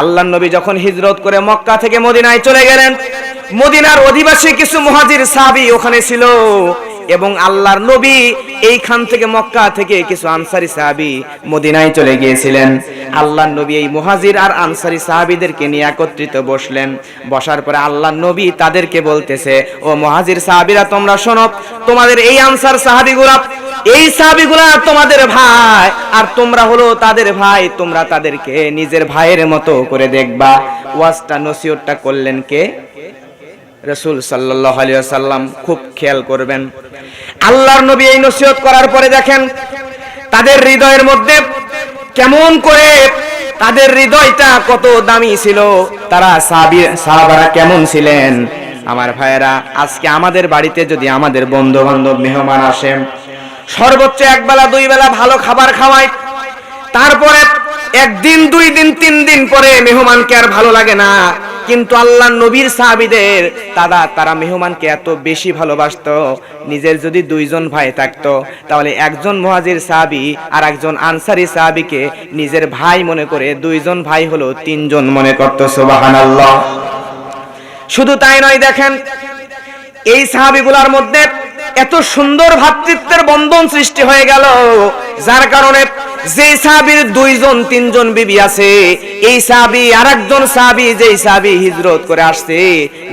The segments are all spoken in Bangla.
আল্লাহ নবী যখন হিজরত করে মক্কা থেকে মদিনায় চলে গেলেন, মদিনার অধিবাসী কিছু মহাজির সাবি ওখানে ছিল। এবং আল্লাহর নবী এইখান থেকে মক্কা থেকে কিছু আনসারি সাহাবী মদিনায় চলে গিয়েছিলেন। আল্লাহর নবী এই মুহাজির আর আনসারি সাহাবীদেরকে নিয়ে একত্রিত বসলেন। বসার পরে আল্লাহর নবী তাদেরকে বলতেছে, ও মুহাজির সাহাবিরা, তোমরা শোনো, তোমাদের এই আনসার সাহাবীগুলা, এই সাহাবীগুলা তোমাদের ভাই, আর তোমরা হলো তাদের ভাই, তোমরা তাদেরকে নিজের ভাইয়ের মতো করে দেখবা। ওয়াজটা নসিহতটা করলেন কে? রসুল সাল্লাহ সাল্লাম খুব খেয়াল করবেন। আল্লাহর নবী এই নসিহত করার পরে দেখেন, তাদের হৃদয়ের মধ্যে কেমন করে তাদের হৃদয়টা কত দামি ছিল। তারা সাহাবী, সাহাবারা কেমন ছিলেন? আমার ভাইয়েরা, আজকে আমাদের বাড়িতে যদি আমাদের বন্ধু বান্ধব মেহমান আসেন, সর্বোচ্চ এক বেলা দুই বেলা ভালো খাবার খাওয়াই তারপরে একদিন, দুই দিন, তিন দিন পরে মেহমানকে আর ভালো লাগে না। কিন্তু আল্লাহ নবীর সাহাবিদের তারা তারা মেহমানকে এত বেশি ভালোবাসতো। নিজের যদি দুইজন ভাই থাকতো, তাহলে একজন মহাজির সাহাবি আর একজন আনসারি সাহাবিকে নিজের ভাই মনে করে দুইজন ভাই হলো তিনজন মনে করতো আল্লাহ শুধু তাই নয়, দেখেন, এই সাহাবিগুলার মধ্যে এত সুন্দর ভ্রাতৃত্বের বন্ধন সৃষ্টি হয়ে গেল। যার কারণে যে সাহাবীর দুইজন, তিনজন বিবি আছে, এই সাহাবি আরেকজন সাহাবি, যেই সাহাবি হিজরত করে আসছে,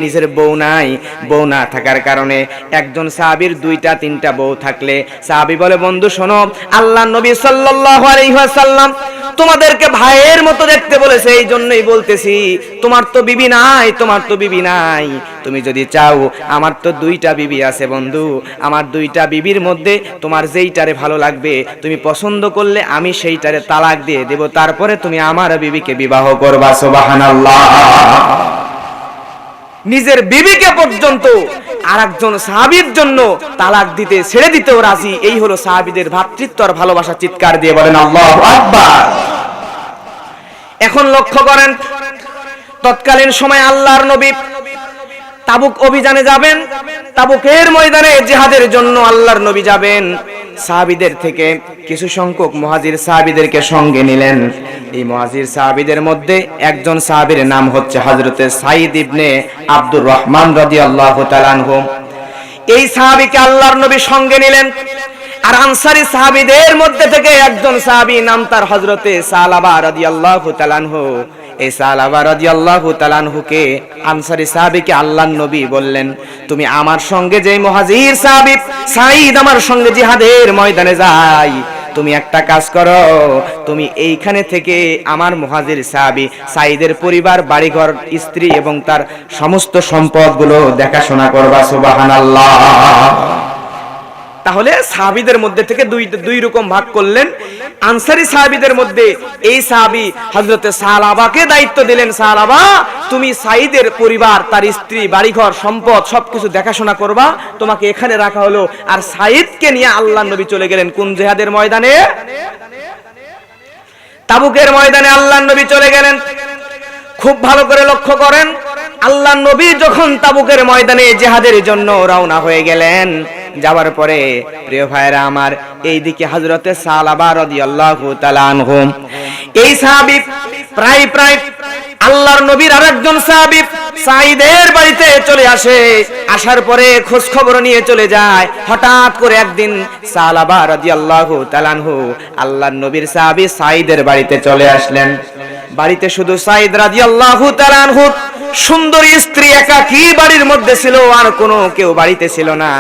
নিজের বউ নাই। বউ না থাকার কারণে একজন সাহাবীর দুইটা, তিনটা বউ থাকলে সাহাবি বলে, বন্ধু, শোনো, আল্লাহ নবী সাল্লাল্লাহু আলাইহি ওয়াসাল্লাম তোমাদেরকে ভাইয়ের মতো দেখতে বলেছে এই জন্যই বলতেছি, তোমার তো বিবি নাই, তোমার তো বিবি নাই। তুমি যদি চাও, আমার তো দুইটা বিবি আছে, বন্ধু আমার দুইটা বিবির মধ্যে তোমার যেইটারে ভালো লাগবে, তুমি পছন্দ করলে আমি সেইটারে তালাক দিয়ে দেব, তারপরে তুমি আমার বিবিকে বিবাহ করবা, সুবহানাল্লাহ। নিজের বিবিকে পর্যন্ত আর একজন সাহাবির জন্য তালাক দিতে ছেড়ে দিতেও রাজি, এই হলো সাহাবিদের ভ্রাতৃত্ব আর ভালোবাসা চিৎকার দিয়ে বলেন আল্লাহ আকবার। এখন লক্ষ্য করেন, তৎকালীন সময় আল্লাহর নবী তাবুক অভিযানে যাবেন, তাবুকের ময়দানে জিহাদের জন্য আল্লাহর নবী যাবেন। সাহাবিদের থেকে কিছু সংখ্যক মহাজির সাহাবিদেরকে সঙ্গে নিলেন। এই মহাজির সাহাবিদের মধ্যে একজন সাহাবীর নাম হচ্ছে হযরতে সাইদ ইবনে আব্দুর রহমান রাদিয়াল্লাহু তাআলা আনহু। এই সাহাবীকে আল্লাহর নবী সঙ্গে নিলেন। আর আনসারি সাহাবিদের মধ্যে থেকে একজন সাহাবী নাম তার হযরতে সালাবা রাদিয়াল্লাহু তাআলা আনহু। এই সালাবা রাদিয়াল্লাহু তাআলা আনহুকে, আনসারি সাহাবীকে আল্লাহর নবী বললেন, তুমি আমার সঙ্গে যে মুহাজির সাহাবী, সাঈদ আমার সঙ্গে জিহাদের ময়দানে যাই তুমি একটা কাজ করো, তুমি এইখানে থেকে আমার মুহাজির সাহাবী, সাঈদের পরিবার, বাড়িঘর, স্ত্রী এবং তার সমস্ত সম্পদগুলো দেখাশোনা করবা, সুবহানাল্লাহ। তাহলে সাহাবিদের মধ্যে থেকে দুই দুই রকম ভাগ করলেন। আনসারি সাহাবিদের মধ্যে এই সাহাবি হজরতে সালাবাকে দায়িত্ব দিলেন সালাবা তুমি সাইদের পরিবার, তার স্ত্রী, বাড়িঘর, সম্পদ, সবকিছু দেখাশোনা করবা, তোমাকে এখানে রাখা হলো। আর সাইদকে নিয়ে আল্লাহ নবী চলে গেলেন কোন জেহাদের ময়দানে? তাবুকের ময়দানে আল্লাহ নবী চলে গেলেন। খুব ভালো করে লক্ষ্য করেন আল্লাহ নবী যখন তাবুকের ময়দানে জেহাদের জন্য রওনা হয়ে গেলেন যাওয়ার পরে প্রিয় ভাইরা আমার, এইদিকে হজরতে সালাবা রাদিয়াল্লাহু তাআলা আনহু। এই সাহাবী প্রায় প্রায় আল্লাহর নবীর আরেকজন সাহাবী সাইদের বাড়িতে চলে আসে। আসার পরে খোঁজ খবর নিয়ে চলে যায়। হঠাৎ করে একদিন সালাবা রাদিয়াল্লাহু তাআলা আনহু আল্লাহর নবীর সাহাবী সাইদের বাড়িতে চলে আসলেন। বাড়িতে শুধু সাইদ রাদিয়াল্লাহু তাআলা আনহু, সুন্দরী স্ত্রী একাকী বাড়ির মধ্যে ছিল আর কোনো কেউ বাড়িতে ছিল না।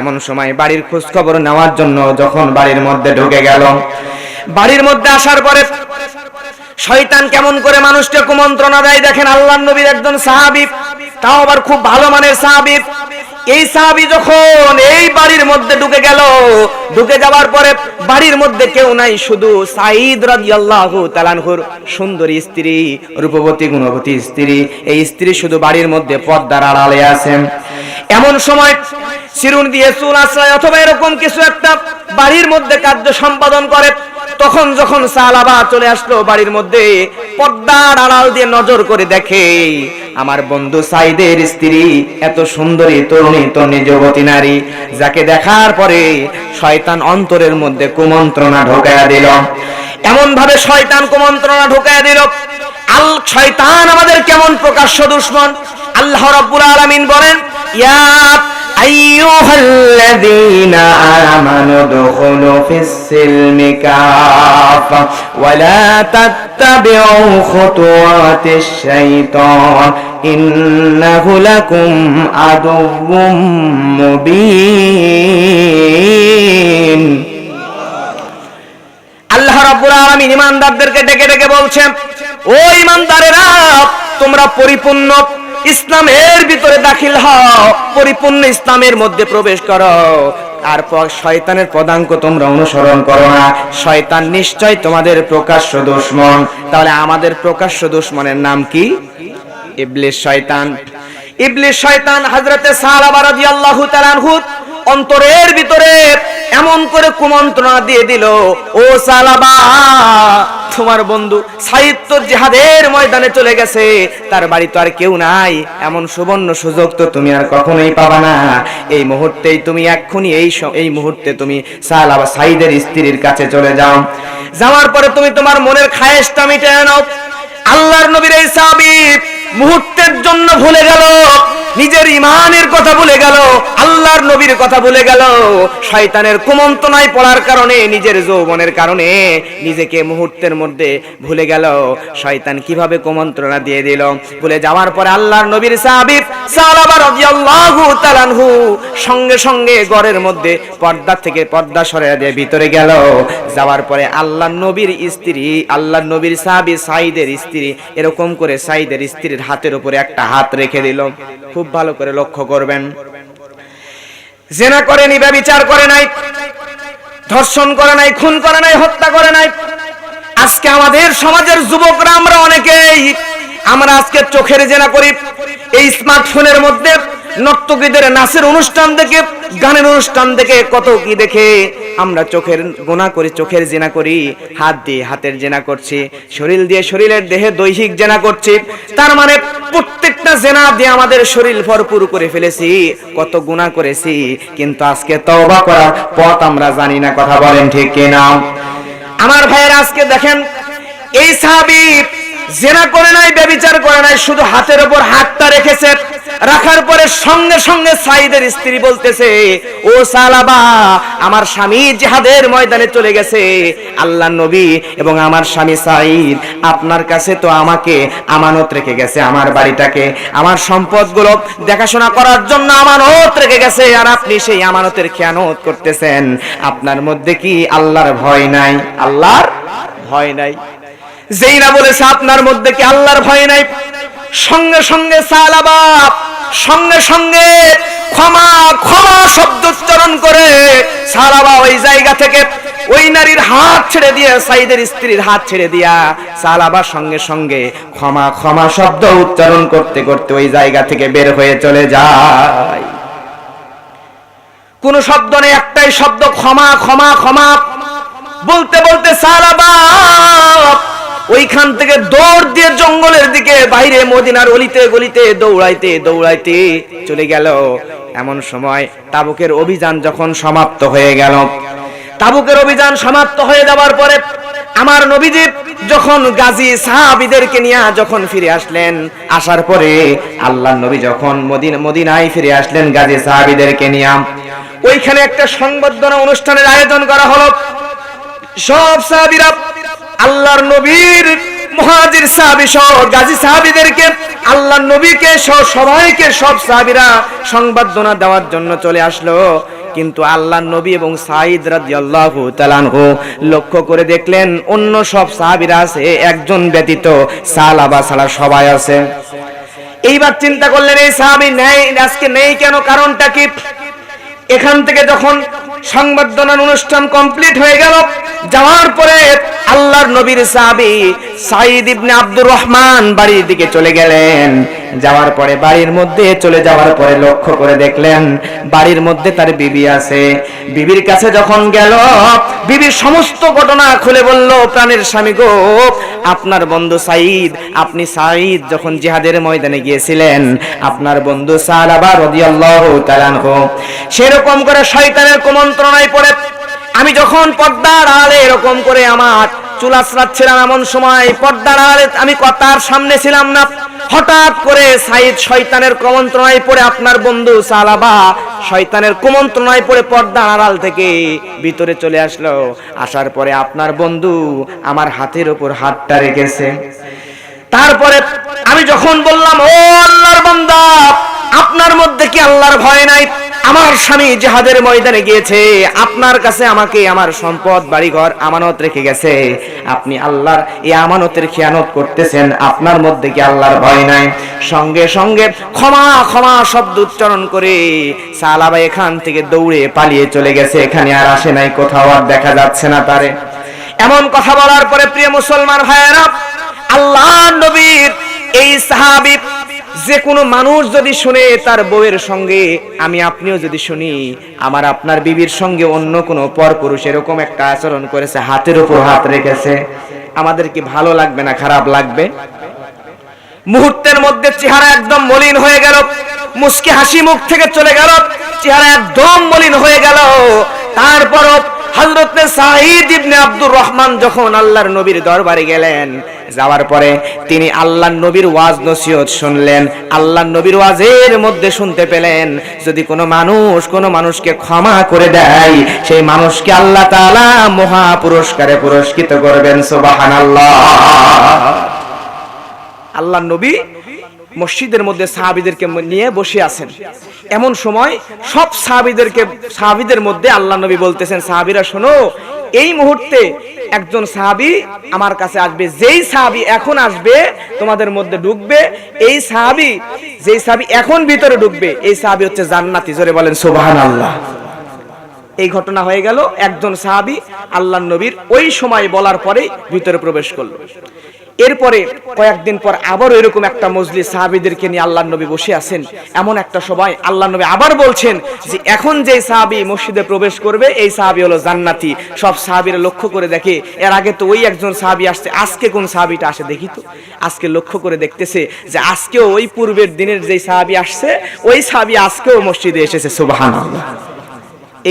এমন সময় বাড়ির খোঁজ খবর নেওয়ার জন্য যখন বাড়ির মধ্যে ঢুকে গেল। বাড়ির মধ্যে আসার পরে শয়তান কেমন করে মানুষকে কুমন্ত্রণা দেয় দেখেন আল্লাহ নবীর একজন সাহাবী, তাও আবার খুব ভালো মানের সাহাবী। এই সাহাবী যখন এই বাড়ির মধ্যে ঢুকে গেল, ঢুকে যাওয়ার পরে বাড়ির মধ্যে কেউ নাই, শুধু সাইদ রাদিয়াল্লাহু তাআলার সুন্দরী স্ত্রী, রূপবতী, গুণবতী স্ত্রী। এই স্ত্রী শুধু বাড়ির মধ্যে পর্দার আড়ালে আছেন এমন সময় চিরুন দিয়ে চুল আশ্রয় অথবা এরকম কিছু একটা বাড়ির মধ্যে কার্য সম্পাদন করে, তখন যখন সালাবা চলে আসলো বাড়ির মধ্যে, পর্দার আড়াল দিয়ে নজর করে দেখে, আমার বন্ধু সাইদের স্ত্রী এত সুন্দরী, তরুণী তরুণী যুবতী, নারী, যাকে দেখার পরে শয়তান অন্তরের মধ্যে কুমন্ত্রণা ঢোকায়া দিল। এমন ভাবে শয়তান কুমন্ত্রণা ঢোকায়া দিল। আল, শয়তান আমাদের কেমন প্রকাশ্য দুশ্মন? আল্লাহ রাব্বুল আলামিন বলেন ইয়া আইয়ুহাল্লাযীনা আমানু দুখুলু ফিস-সিলমি কাফা ওয়া লা তাত্তাবিউ খুতুওয়াতিশ শাইতান, ইন্নাহু লাকুম আদুউম মুবিন। আল্লাহ রাব্বুল আলামিন ইমানদারদেরকে ডেকে ডেকে বলছেন, ও ইমানদারেরা তোমরা পরিপূর্ণ ইসলামের ভিতরে দাখিল হও, পরিপূর্ণ ইসলামের মধ্যে প্রবেশ করো। তারপর শয়তানের পদাঙ্ক তোমরা অনুসরণ করো না। শয়তান নিশ্চয় তোমাদের প্রকাশ্য দুশ্মন। তাহলে আমাদের প্রকাশ্য দুশ্মনের নাম কি? ইবলিশ শয়তান। ইবলিশ শয়তান হযরতে সাহাবা রাদিয়াল্লাহু তাআলা অন্তরের ভিতরে এমন করে কুমন্ত্রণা দিয়ে দিল, ও সালাবা, তোমার বন্ধু তো জিহাদের ময়দানে চলে গেছে, তার বাড়ি তো আর কেউ নাই, এমন সুবর্ণ সুযোগ তো তুমি আর কখনোই পাবা না। এই মুহূর্তেই তুমি এক্ষুনি এই এই মুহূর্তে তুমি সালাবা সাইদের স্ত্রীর কাছে চলে যাও। যাওয়ার পরে তুমি তোমার মনের খায়েশটা মিটিয়ে নাও। আল্লাহর নবীর এই সাহাবী মুহূর্তের জন্য ভুলে গেল। নিজের ইমানের কথা ভুলে গেল, আল্লাহর নবীর কথা ভুলে গেল। শয়তানের কুমন্ত্রণায় পড়ার কারণে, নিজের যৌবনের কারণে নিজেকে মুহূর্তের মধ্যে ভুলে গেল। শয়তান কীভাবে কুমন্ত্রণা দিয়ে দিল? ভুলে যাওয়ার পরে আল্লাহর নবীর সাহাবীর সাহাবা রাদিয়াল্লাহু তাআলা আনহু সঙ্গে সঙ্গে ঘরের মধ্যে পর্দা থেকে পর্দা সরিয়ে দিয়ে ভিতরে গেল। যাওয়ার পরে আল্লাহর নবীর স্ত্রী, আল্লাহর নবীর সাহাবী সাইদের স্ত্রী, এরকম করে সাইদের স্ত্রীর হাতের উপরে একটা হাত রেখে দিল। খুব ভালো করে লক্ষ্য করবেন। জেনা করেনি ব্যভিচার করে নাই, ধর্ষণ করে নাই, খুন করে নাই, হত্যা করে নাই। আজকে আমাদের সমাজের যুবকরা, আমরা অনেকেই, আমরা আজকে চোখের জেনা করি, এই স্মার্টফোনের মধ্যে নর্তকীদের নাচের অনুষ্ঠান দেখে, গানের অনুষ্ঠান দেখে, কত কি দেখে আমরা চোখের গোনা করি, চোখের জেনা করি, হাত দিয়ে হাতের জেনা করছি, শরীর দিয়ে শরীরের দেহে দৈহিক জেনা করছি। তার মানে প্রত্যেকটা জেনা দিয়ে আমাদের শরীর ভরপুর করে ফেলেছি, কত গুণা করেছি, কিন্তু আজকে তওবা করার পথ আমরা জানি না, কথা বলেন ঠিক কিনা? আমার ভাইয়ের, আজকে দেখেন, এই সাহাবী জেনা করে নাই ব্যভিচার করে নাই, শুধু হাতের উপর হাতটা রেখেছে, রাখার পরে সঙ্গে সঙ্গে সাইদের স্ত্রী বলতেছে, ও সালাবা, আমার স্বামী জিহাদের ময়দানে চলে গেছে, আল্লাহ নবী এবং আমার স্বামী সাইদ, আপনার কাছে তো আমাকে আমানত রেখে গেছে, আমার বাড়িটাকে, আমার সম্পদগুলো দেখাশোনা করার জন্য আমানত রেখে গেছে, আর আপনি সেই আমানতের খেয়ানত করতেছেন। আপনার মধ্যে কি আল্লাহর ভয় নাই? আল্লাহর ভয় নাই। যেই না বলেছে, আপনার মধ্যে কি আল্লাহর ভয় নাই? সঙ্গে সঙ্গে সালাবা সঙ্গে সঙ্গে ক্ষমা ক্ষমা শব্দ উচ্চারণ করে সালাবা ওই জায়গা থেকে ওই নারীর হাত ছেড়ে দিয়ে, সাইদের স্ত্রীর হাত ছেড়ে দিয়া সালাবার সঙ্গে সঙ্গে ক্ষমা ক্ষমা শব্দ উচ্চারণ করতে করতে ওই জায়গা থেকে বের হয়ে চলে যায়। কোন শব্দ নেই, একটাই শব্দ, ক্ষমা ক্ষমা ক্ষমা। বলতে বলতে সালাবা ওইখান থেকে দৌড় দিয়ে জঙ্গলের দিকে, বাইরে মদিনার অলিতে গলিতে দৌড়াইতে দৌড়াইতে চলে গেল। এমন সময় তাবুকের অভিযান যখন সমাপ্ত হয়ে গেল। তাবুকের অভিযান সমাপ্ত হয়ে যাওয়ার পরে আমার নবীজি যখন গাজী সাহাবিদেরকে নিয়ে যখন ফিরে আসলেন, আসার পরে আল্লাহ নবী যখন মদিনা, মদিনায় ফিরে আসলেন গাজী সাহাবিদেরকে নিয়ে, ওইখানে একটা সংবর্ধনা অনুষ্ঠানের আয়োজন করা হলো। সব সাহাবিরা আল্লাহর নবীর মহাজির সাহাবি সহ গাজী সাহাবিদেরকে, আল্লাহর নবীকে সহ সবাইকে, সব সাহাবিরা সংবর্ধনা দেওয়ার জন্য চলে আসলো। কিন্তু আল্লাহর নবী এবং সাইদ রাদিয়াল্লাহু তাআলাহু লক্ষ্য করে দেখলেন, অন্য সব সাহাবিরা আছে, একজন ব্যতীত সালাবা সালা সবাই আছে। এইবার চিন্তা করলেন, এই সাহাবি নেই, আজকে নেই কেন? কারণটা কি? এখান থেকে যখন সংবর্ধনার অনুষ্ঠান কমপ্লিট হয়ে গেল, যাওয়ার পরে আল্লাহর নবীর সাহাবী সাইদ ইবনে আব্দুর রহমান বাড়ির দিকে চলে গেলেন। যাওয়ার পরে, বাড়ির মধ্যে চলে যাওয়ার পরে লক্ষ্য করে দেখলেন, বাড়ির মধ্যে তার বিবি আছে। বিবির কাছে যখন গেল বিবির সমস্ত ঘটনা খুলে বলল, প্রাণের স্বামী গো, আপনার বন্ধু সাইদ আপনি সাইদ যখন জিহাদের ময়দানে গিয়েছিলেন, আপনার বন্ধু সালাবা রাদিয়াল্লাহু তাআলা আনহু, সেরকম করে শয়তানের কুমন্ত্রণায় পড়ে আমি যখন পর্দার আড়ালে এরকম করে আমার চুল আঁচড়াচ্ছিলাম এমন সময় পর্দার আড়ালে আমি কথার সামনে ছিলাম না। হঠাৎ করে সাইদ শয়তানের কুমন্ত্রণায় পড়ে আপনার বন্ধু সালাবা শয়তানের কুমন্ত্রণায় পড়ে পর্দার আড়াল থেকে ভিতরে চলে আসলো। আসার পরে আপনার বন্ধু আমার হাতের উপর হাতটা রেখেছে। তারপরে আমি যখন বললাম, ও আল্লাহর বান্দা, আপনার মধ্যে কি আল্লাহর ভয় নাই? আমার স্বামী জিহাদের ময়দানে গিয়েছে, আপনার কাছে আমাকে আমার সম্পদ, বাড়িঘর আমানত রেখে গেছে। আপনি আল্লাহর এই আমানতের খেয়ানত করতেছেন, আপনার মধ্যে কি আল্লাহর ভয় নাই? সঙ্গে সঙ্গে ক্ষমা ক্ষমা শব্দ উচ্চারণ করে সালাবা এখান থেকে দৌড়ে পালিয়ে চলে গেছে। এখানে আর আসে নাই, কোথাও আর দেখা যাচ্ছে না তারে। এমন কথা বলার পরে প্রিয় মুসলমান ভাইয়েরা, আল্লাহ নবীর এই সাহাবি যে কোনো মানুষ যদি শুনে তার বউয়ের সঙ্গে, আমি আপনিও যদি শুনি, আমার আপনার বিবির সঙ্গে অন্য কোনো পরপুরুষ এরকম একটা আচরণ করেছে, হাতের উপর হাত রেখেছে, আমাদের কি ভালো লাগবে না, খারাপ লাগবে? মুহূর্তের মধ্যে চেহারা একদম মলিন হয়ে গেল, মুস্কি হাসি মুখ থেকে চলে গেল, চেহারা একদম মলিন হয়ে গেল। তারপর হযরতে সাঈদ ইবনে আব্দুর রহমান যখন আল্লাহর নবীর দরবারে গেলেন যাওয়ার পরে তিনি আল্লাহর নবীর ওয়াজ নসিহত শুনলেন। আল্লাহর নবীর ওয়াজের মধ্যে শুনতে পেলেন, যদি কোনো মানুষ কোনো মানুষকে ক্ষমা করে দেয়, সেই মানুষকে আল্লাহ তাআলা মহা পুরস্কারে পুরস্কৃত করবেন, সুবহানাল্লাহ। আল্লাহ নবী মসজিদের মধ্যে সাহাবিদেরকে নিয়ে বসে আছেন। এমন সময় সব সাহাবিদেরকে, সাহাবিদের মধ্যে আল্লাহ নবী বলতেছেন, সাহাবিরা, শোনো এই মুহূর্তে একজন সাহাবি আমার কাছে আসবে। যেই সাহাবি এখন আসবে, তোমাদের মধ্যে ঢুকবে। এই সাহাবি, যেই সাহাবি এখন ভিতরে ঢুকবে, এই সাহাবি হচ্ছে জান্নাতি। জোরে বলেন, সুবহানাল্লাহ। এই ঘটনা হয়ে গেল, একজন সাহাবি আল্লাহ নবীর ওই সময় বলার পরেই ভিতরে প্রবেশ করল। এরপরে কয়েকদিন পর আবারও এরকম একটা মজলিস সাহাবিদেরকে নিয়ে আল্লাহ নবী বসে আছেন। এমন একটা সময় আল্লাহ নবী আবার বলছেন যে, এখন যে সাহাবি মসজিদে প্রবেশ করবে, এই সাহাবি হলো জান্নাতি। সব সাহাবিরা লক্ষ্য করে দেখে, এর আগে তো ওই একজন সাহাবি আসছে, আজকে কোন সাহাবিটা আসে দেখি তো। আজকে লক্ষ্য করে দেখতেছে যে, আজকেও ওই পূর্বের দিনের যে সাহাবি আসছে, ওই সাহাবি আজকেও মসজিদে এসেছে, সুবহানাল্লাহ।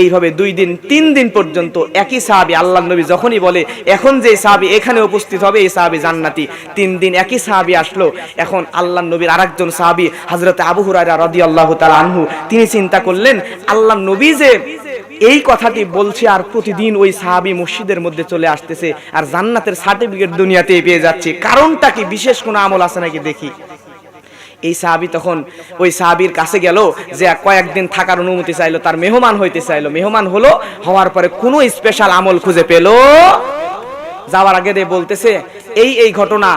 এইভাবে দুই দিন, তিন দিন পর্যন্ত একই সাহাবি আল্লাহ নবী যখনই বলে, এখন যে সাহাবি এখানে উপস্থিত হবে, এই সাহাবি জান্নাতি। তিন দিন একই সাহাবি আসলো। এখন আল্লাহ নবীর আরেকজন সাহাবি হজরত আবু হুরায়রা রাদিয়াল্লাহু তাআলা আনহু, তিনি চিন্তা করলেন আল্লাহ নবী যে এই কথাটি বলছে আর প্রতিদিন ওই সাহাবি মসজিদের মধ্যে চলে আসতেছে, আর জান্নাতের সার্টিফিকেট দুনিয়াতে পেয়ে যাচ্ছে, কারণটা কি? বিশেষ কোনো আমল আছে নাকি দেখি? এই সাহাবি তখন ওই সাহাবির কাছে গেল যে কয়েকদিন থাকার অনুমতি চাইলো, তার মেহমান হইতে চাইলো। মেহমান হলো, হওয়ার পরে কোনো স্পেশাল আমল খুঁজে পেল। যাওয়ার আগে বলতেছে, এই এই ঘটনা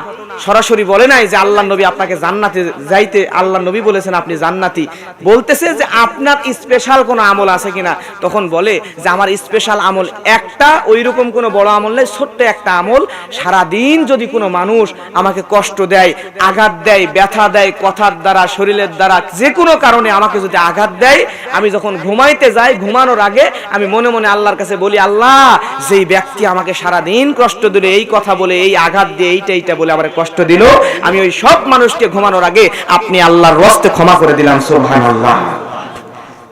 সরাসরি বলে নাই যে আল্লাহ নবী আপনাকে জান্নাতে যাইতে আল্লাহ নবী বলেছেন আপনি জান্নাতি। বলতেছে যে আপনার স্পেশাল কোনো আমল আছে কিনা? তখন বলে যে আমার স্পেশাল আমল একটা ওই রকম কোনো বড় আমল নেই, ছোট্ট একটা আমল। সারা দিন যদি কোনো মানুষ আমাকে কষ্ট দেয়, আঘাত দেয়, ব্যথা দেয়, কথার দ্বারা, শরীরের দ্বারা, যে কোনো কারণে আমাকে যদি আঘাত দেয়, আমি যখন ঘুমাইতে যাই, ঘুমানোর আগে আমি মনে মনে আল্লাহর কাছে বলি, আল্লাহ, যেই ব্যক্তি আমাকে সারা দিন কষ্ট দিলে, এই কথা বলে, এই আঘাত দিয়ে এইটা এইটা বলে আমার কষ্ট দিল, আমি ওই সব মানুষকে ঘুমানোর আগে আপনি আল্লাহর রস্তে ক্ষমা করে দিলাম, সুবহানাল্লাহ।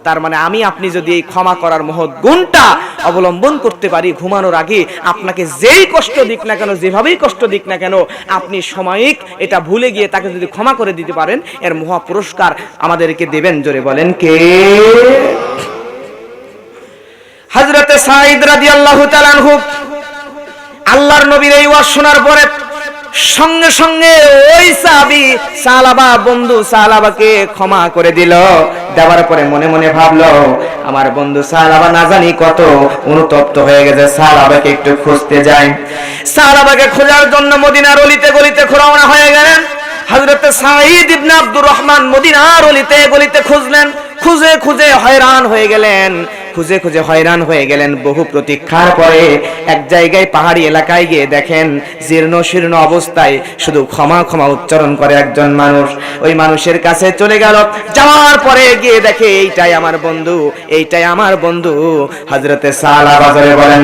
তার মানে আমি, আপনি যদি এই ক্ষমা করার মহৎ গুণটা অবলম্বন করতে পারি ঘুমানোর আগে, আপনাকে যেই কষ্ট দিক না কেন, যেভাবেই কষ্ট দিক না কেন, আপনি সাময়িক এটা ভুলে গিয়ে তাকে যদি ক্ষমা করে দিতে পারেন, এর মহা পুরস্কার আমাদেরকে দেবেন, জোরে বলেন কে? হজরতে সাইদ রাদিয়াল্লাহু তাআলা আল্লাহর নবীর এই ওয়াজ শোনার পরে সঙ্গে সঙ্গে ওই সাহাবি সালাবা, বন্ধু সালাবাকে ক্ষমা করে দিল। দেওয়ার পরে মনে মনে ভাবলো, আমার বন্ধু সালাবা না জানি কত অনুতপ্ত হয়ে গেছে, সালাবাকে একটু খুঁজতে যাই। সালাবাকে খোঁজার জন্য মদিনার অলিতে গলিতে রওনা হয়ে গেলেন। হজরত সাঈদ ইবনে আব্দুর রহমান মদিনার অলিতে গলিতে খুঁজলেন। খুঁজে খুঁজে হয়রান হয়ে গেলেন। খুঁজে খুঁজে হয়রান হয়ে গেলেন বহু প্রতীক্ষার পরে এক জায়গায় পাহাড়ি এলাকায় গিয়ে দেখেন জীর্ণ শীর্ণ অবস্থায় শুধু ক্ষমা ক্ষমা উচ্চারণ করে একজন মানুষ। ওই মানুষের কাছে চলে গেল। যাওয়ার পরে গিয়ে দেখে, এইটাই আমার বন্ধু, এইটাই আমার বন্ধু। হজরতে সালা বাজারে বলেন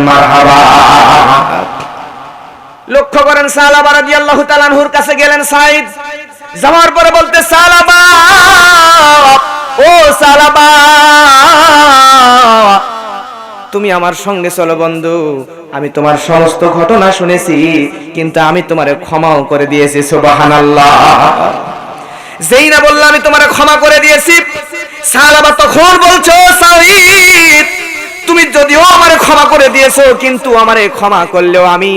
লক্ষ্য করেন সালাবা রাদিয়াল্লাহু তাআলা আনহুর কাছে গেলেন সাইদ। যাওয়ার পরে বলতে সালাবা ও সালাবা তুমি আমার সঙ্গে চলো বন্ধু, আমি তোমার সমস্ত ঘটনা শুনেছি, কিন্তু আমি তোমারে ক্ষমাও করে দিয়েছি, সুবহানাল্লাহ। যেই না বলল আমি তোমারে ক্ষমা করে দিয়েছি সালাবা তখন বলছো সাউদ তুমি যদিও আমারে ক্ষমা করে দিয়েছ, কিন্তু আমারে ক্ষমা করলেও আমি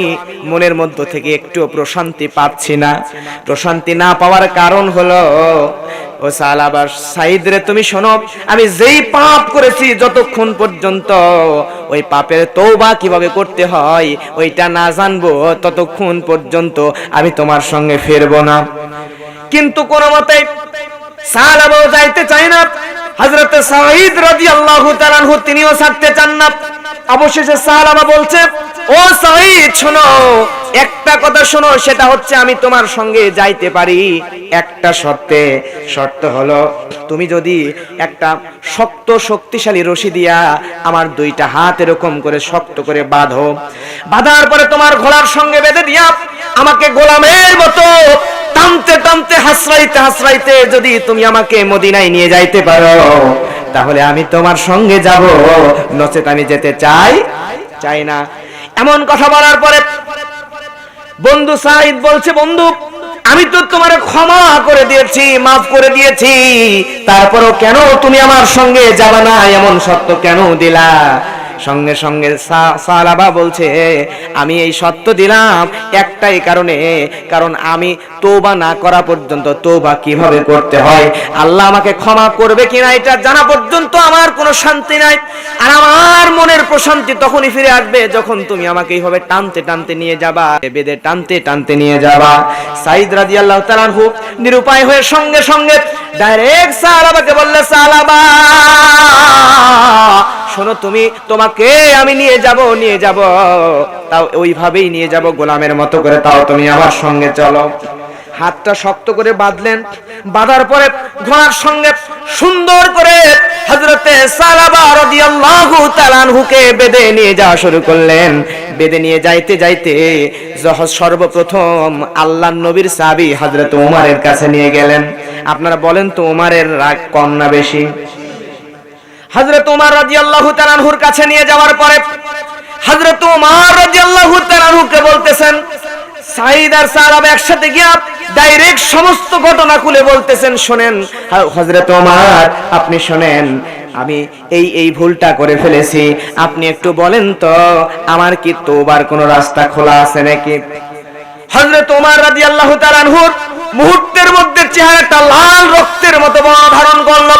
মনের মধ্য থেকে একটু প্রশান্তি পাচ্ছি না। প্রশান্তি না পাওয়ার কারণ হলো ও সালাবার সাইদ রে, তুমি শোনো, আমি যেই পাপ করেছি যতক্ষণ পর্যন্ত, ওই পাপের তৌবা কীভাবে করতে হয়, ওইটা না জানব ততক্ষণ পর্যন্ত আমি তোমার সঙ্গে ফিরবো না। কিন্তু কোন মতে সালাবাও যাইতে চায় না। হযরত সাঈদ রাদিয়াল্লাহু তাআলা তিনিও ছাড়তে চান না। অবশেষে সালাবা বলছে ও সাঈদ, শোনো, একটা কথা শোনো, সেটা হচ্ছে আমি তোমার সঙ্গে যাইতে পারি। একটা শর্তে, শর্ত হলো, তুমি যদি একটা শক্ত, শক্তিশালী রশি দিয়া আমার দুইটা হাত এরকম করে শক্ত করে বাঁধো, বাঁধার পরে তোমার ঘোড়ার সঙ্গে বেঁধে দিয়া আমাকে গোলামের মতো টানতে টানতে, হাসরাইতে হাসরাইতে যদি তুমি আমাকে মদিনায় নিয়ে যাইতে পারো, তাহলে আমি তোমার সঙ্গে যাব। নচেত আমি যেতে চাই চাই না। এমন কথা বলার পরে বন্ধু সাহিদ বলছে, বন্ধু, আমি তো তোমার ক্ষমা করে দিয়েছি, মাফ করে দিয়েছি। তারপরও কেন তুমি আমার সঙ্গে যাবে না? এমন সত্য কেন দিলা? সঙ্গে সঙ্গে সালাবা বলছে, আমি এই সত্য দিলাম একটাই কারণে, কারণ আমি তোবা না করা পর্যন্ত তোবা কীভাবে করতে হয়? আল্লাহ আমাকে ক্ষমা করবে কিনা এটা জানা পর্যন্ত আমার কোনো শান্তি নাই। আর আমার মনের প্রশান্তি তখনই ফিরে আসবে যখন তুমি আমাকে এইভাবে টানতে টানতে নিয়ে যাবা, বেদে টানতে টানতে নিয়ে যাবা। সাইদ রাদিয়াল্লাহু তাআলা আনহু নিরুপায় হয়ে সঙ্গে সঙ্গে ডাইরেক্ট সালাবাকে বললে, সালাবা শোনো, তুমি তোমাকে আমি নিয়ে যাব নিয়ে যাব। তাও ওইভাবেই নিয়ে যাব গোলামের মতো করে। তাও তুমি আমার সঙ্গে চলো। হাতটা শক্ত করে বাঁধলেন। বাঁধার পরে ঘোড়ার সঙ্গে সুন্দর করে হযরতে সালাবা রাদিয়াল্লাহু তাআলা আনহুকে বেঁধে নিয়ে যাওয়া শুরু করলেন। বেঁধে নিয়ে যাইতে যাইতে যখন সর্বপ্রথম আল্লাহর নবীর সাহাবী হযরত ওমরের কাছে নিয়ে গেলেন। আপনারা বলেন তো ওমরের রাগ কম না বেশি? হযরত ওমর রাদিয়াল্লাহু তাআলা আনহুর কাছে নিয়ে যাওয়ার পরে হযরত ওমর রাদিয়াল্লাহু তাআলা আনহুকে বলতেছেন সাইদ আর সাহাবা একসাথে গিয়া ডাইরেক্ট সমস্ত ঘটনা খুলে বলতেছেন, শোনেন হযরত ওমর আপনি শোনেন, আমি এই এই ভুলটা করে ফেলেছি, আপনি একটু বলেন তো, আমার কি তোবার কোনো রাস্তা খোলা আছে নাকি? হযরত ওমর রাদিয়াল্লাহু তাআলা আনহুর মুহূর্তের মধ্যে চেহারাটা লাল রক্তের মতো ধারণ করল।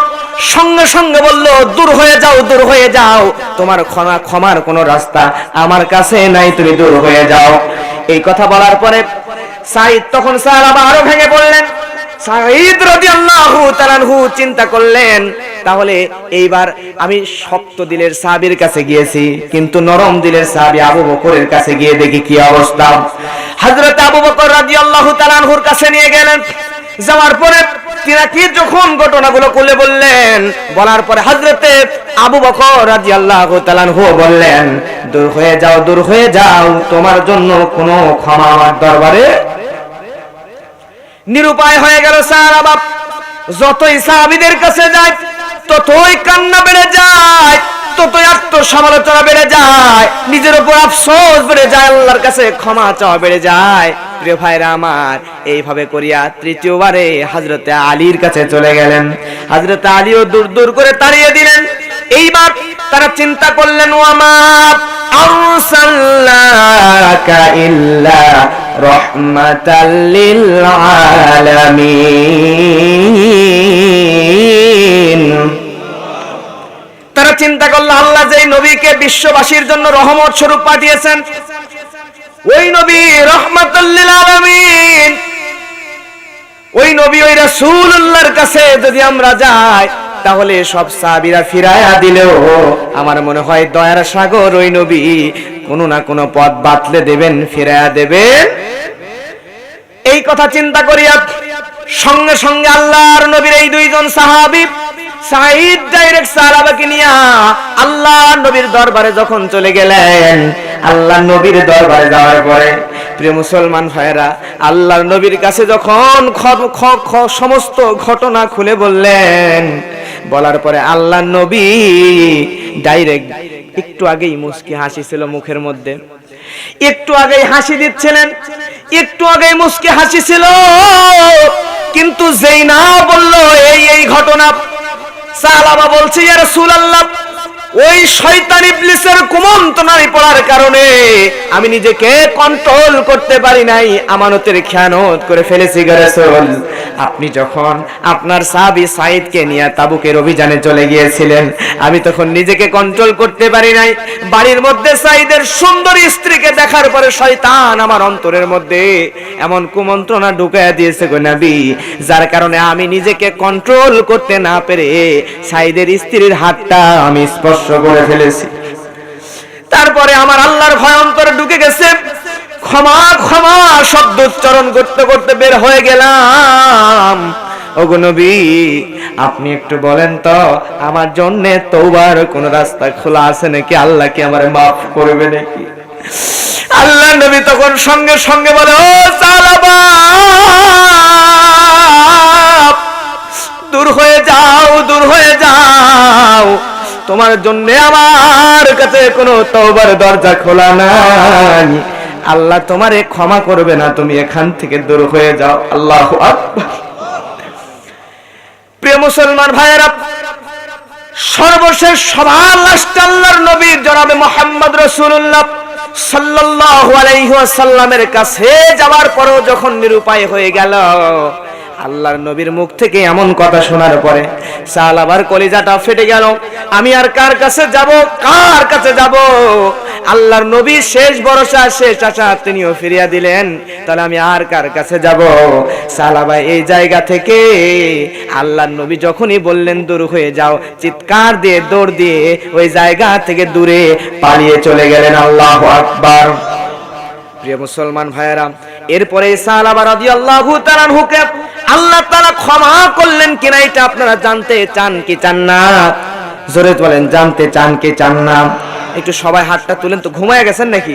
সঙ্গে সঙ্গে বলল, দূর হয়ে যাও, দূর হয়ে যাও। তোমার ক্ষমা, ক্ষমার কোনো রাস্তা আমার কাছে নাই, তুমি দূর হয়ে যাও। এই কথা বলার পরে সাইদ তখন স্যার আবার আরও ভেঙে পড়লেন। সাইদ রাদিয়াল্লাহু তাআলা আনহু চিন্তা করলেন, তাহলে এইবার আমি শক্ত দিলের সাহাবীর কাছে গিয়েছি, কিন্তু নরম দিলের সাহাবী আবু বকরের কাছে গিয়ে দেখি কি অবস্থা। হযরত আবু বকর রাদিয়াল্লাহু তাআলা আনহুর কাছে নিয়ে গেলেন। যাওয়ার পরে তিনাকে যখন ঘটনাগুলো খুলে বললেন? বলার পরে হযরতে আবু বকর রাদিয়াল্লাহু তাআলা আনহু বললেন, দূর হয়ে যাও, দূর হয়ে যাও, তোমার জন্য কোনো ক্ষমা আমার দরবারে নিরুপায় হয়ে গেল সাহাবা যতই সাহাবীদের কাছে যায়, ততই কান্না বেড়ে যায়, ততই আত্মসমালোচনা বেড়ে যায়, নিজের উপর আফসোস বেড়ে যায়, আল্লাহর কাছে ক্ষমা চাওয়া বেড়ে যায়। প্রিয় ভাইরা আমার, এইভাবে করিয়া তৃতীয়বারে হাজরতে আলীর কাছে চলে গেলেন। হাজরতে আলীও দূর দূর করে তাড়িয়ে দিলেন। এইবার তারা চিন্তা করলেন, ও আমার তারা চিন্তা করল, আল্লাহ যে নবীকে বিশ্ববাসীর জন্য রহমত স্বরূপ পাঠিয়েছেন ওই নবী রহমাতুল্লিল আলামিন। ওই নবী, ওই রাসূলুল্লাহর কাছে যদি আমরা যাই, তাহলে সব সাহাবীরা ফিরায়া দিলেও আমার মনে হয় দয়ার সাগর ওই নবী কোনো না কোনো পথ বাতলে দেবেন ফিরায়া দেবেন। এই কথা চিন্তা করিয়া সঙ্গে সঙ্গে আল্লাহর নবীর এই দুইজন সাহাবী সাইদ ডাইরেক্ট সাহাবাকে নিয়ে আল্লাহ নবীর দরবারে যখন চলে গেলেন আল্লাহ নবীর দরবারে যাওয়ার পরে প্রিয় মুসলমান ভাইরা আল্লাহর নবীর কাছে যখন সমস্ত ঘটনা খুলে বললেন, বলার পরে আল্লাহ নবী ডাইরেক্ট একটু আগেই মুস্কি হাসি ছিল মুখের মধ্যে। একটু আগেই হাসি দিচ্ছিলেন, একটু আগেই মুস্কি হাসি ছিল, কিন্তু যেই না বলল এই এই ঘটনা সালাবা বলছে, ইয়া রাসূলুল্লাহ ওই শয়তান ইবলিসের কুমন্ত্রণায় পড়ার কারণে আমি নিজেকে কন্ট্রোল করতে পারি নাই, আমানতের খেয়ানত করে ফেলেছি গেছে আপনি যখন আপনার সাহাবী সাইদকে নিয়ে তাবুকের অভিযানে চলে গিয়েছিলেন, আমি তখন নিজেকে কন্ট্রোল করতে পারি নাই। বাড়ির মধ্যে সাইদের সুন্দর স্ত্রীকে দেখার পরে শয়তান আমার অন্তরের মধ্যে এমন কুমন্ত্রণা ঢুকাইয়া দিয়েছে গো নবী, যার কারণে আমি নিজেকে কন্ট্রোল করতে না পেরে সাইদের স্ত্রীর হাতটা আমি স্পর্শ করে ফেলেছি। তারপরে আমার আল্লাহর ভয় অন্তরে ঢুকে গেছে। ক্ষমা ক্ষমা শব্দ উচ্চারণ করতে করতে বের হয়ে গেলাম। ওগো আপনি একটু বলেন তো, আমার জন্য তৌবার কোন রাস্তা খোলা আছে নাকি? আল্লাহ কি আমার মাফ করবে নাকি? আল্লাহ নবী তখন সঙ্গে সঙ্গে বলে, ও সালাবা দূর হয়ে যাও, দূর হয়ে যাও। তোমার জন্য আমার কাছে কোনো তওবার দরজা খোলা নাই। আল্লাহ তোমারে ক্ষমা করবে না, তুমি এখান থেকে দূর হয়ে যাও। আল্লাহ প্রিয় মুসলমান ভাইয়েরা, সর্বশেষ সবার লাস্ট আল্লাহর নবীর জনাবে মোহাম্মদ রসুল্লাহ সাল্লাহ আলাইহি সাল্লামের কাছে যাওয়ার পরও যখন নিরুপায় হয়ে গেল আল্লাহর নবীর মুখ থেকে এমন কথা শোনার পরে সাল আবার কলিজাটা ফেটে গেল। আমি আর কার কাছে যাব? কার কাছে যাব? আল্লাহর নবী শেষ ভরসা, শেষ আশা তিনিও ফিরিয়া দিলেন। তাহলে আমি আর কার কাছে যাব? সালাবা এই জায়গা থেকে আল্লাহর নবী যখনই বললেন, দূর হয়ে যাও। চিৎকার দিয়ে, দৌড় দিয়ে ওই জায়গা থেকে দূরে পালিয়ে চলে গেলেন আল্লাহ আকবার। প্রিয় মুসলমান ভাইয়েরা, এরপরে সালাবা রাদিয়াল্লাহু তাআলা হুকে আল্লাহ তাআলা ক্ষমা করলেন কিনা এটা আপনারা জানতে চান কি চান না? জোরে বলেন, জানতে চান কি চান না? একটু সবাই হাতটা তুলেন তো, ঘুমায় গেছেন নাকি?